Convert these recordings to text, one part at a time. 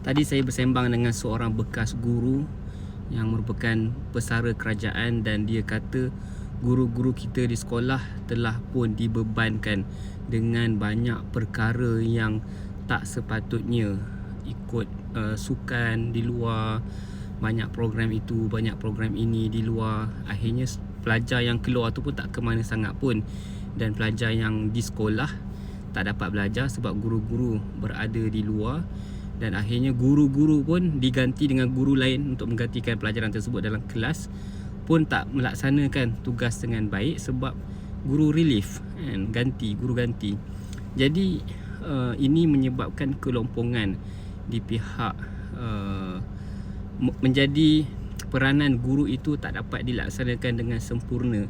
Tadi saya bersembang dengan seorang bekas guru yang merupakan pesara kerajaan dan dia kata guru-guru kita di sekolah telah pun dibebankan dengan banyak perkara yang tak sepatutnya ikut uh, sukan di luar banyak program itu banyak program ini di luar. Akhirnya pelajar yang keluar tu pun tak ke mana sangat pun. Dan pelajar yang di sekolah tak dapat belajar sebab guru-guru berada di luar dan akhirnya guru-guru pun diganti dengan guru lain untuk menggantikan pelajaran tersebut dalam kelas pun tak melaksanakan tugas dengan baik sebab guru relief kan ganti guru ganti. Jadi uh, ini menyebabkan kelompongan di pihak uh, menjadi peranan guru itu tak dapat dilaksanakan dengan sempurna.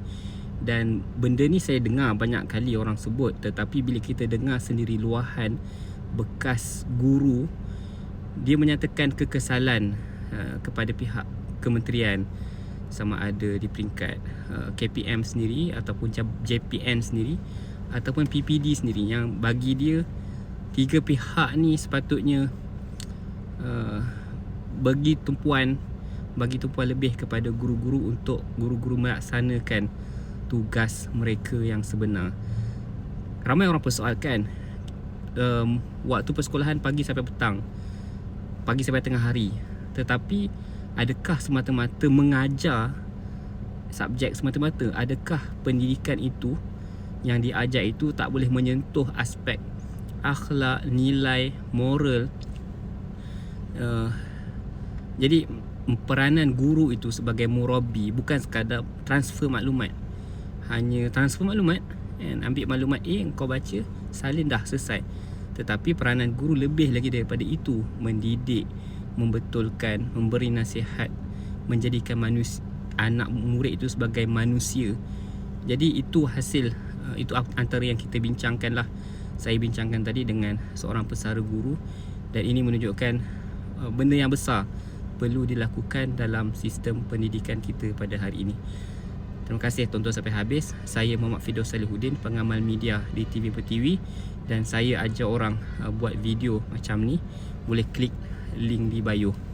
Dan benda ni saya dengar banyak kali orang sebut tetapi bila kita dengar sendiri luahan bekas guru dia menyatakan kekesalan uh, kepada pihak kementerian sama ada di peringkat uh, KPM sendiri ataupun JPN sendiri ataupun PPD sendiri yang bagi dia tiga pihak ni sepatutnya uh, bagi tumpuan bagi tumpuan lebih kepada guru-guru untuk guru-guru melaksanakan tugas mereka yang sebenar. Ramai orang persoalkan um, waktu persekolahan pagi sampai petang. Pagi sampai tengah hari. Tetapi adakah semata-mata mengajar subjek semata-mata? Adakah pendidikan itu yang diajar itu tak boleh menyentuh aspek akhlak, nilai, moral uh, jadi peranan guru itu sebagai murabi bukan sekadar transfer maklumat hanya transfer maklumat and ambil maklumat A kau baca salin dah selesai tetapi peranan guru lebih lagi daripada itu mendidik membetulkan memberi nasihat menjadikan manusia anak murid itu sebagai manusia jadi itu hasil uh, itu antara yang kita bincangkan lah saya bincangkan tadi dengan seorang pesara guru dan ini menunjukkan uh, benda yang besar perlu dilakukan dalam sistem pendidikan kita pada hari ini. Terima kasih tonton sampai habis. Saya Muhammad Fidos Salihuddin, pengamal media di TV Pertiwi dan saya ajar orang uh, buat video macam ni. Boleh klik link di bio.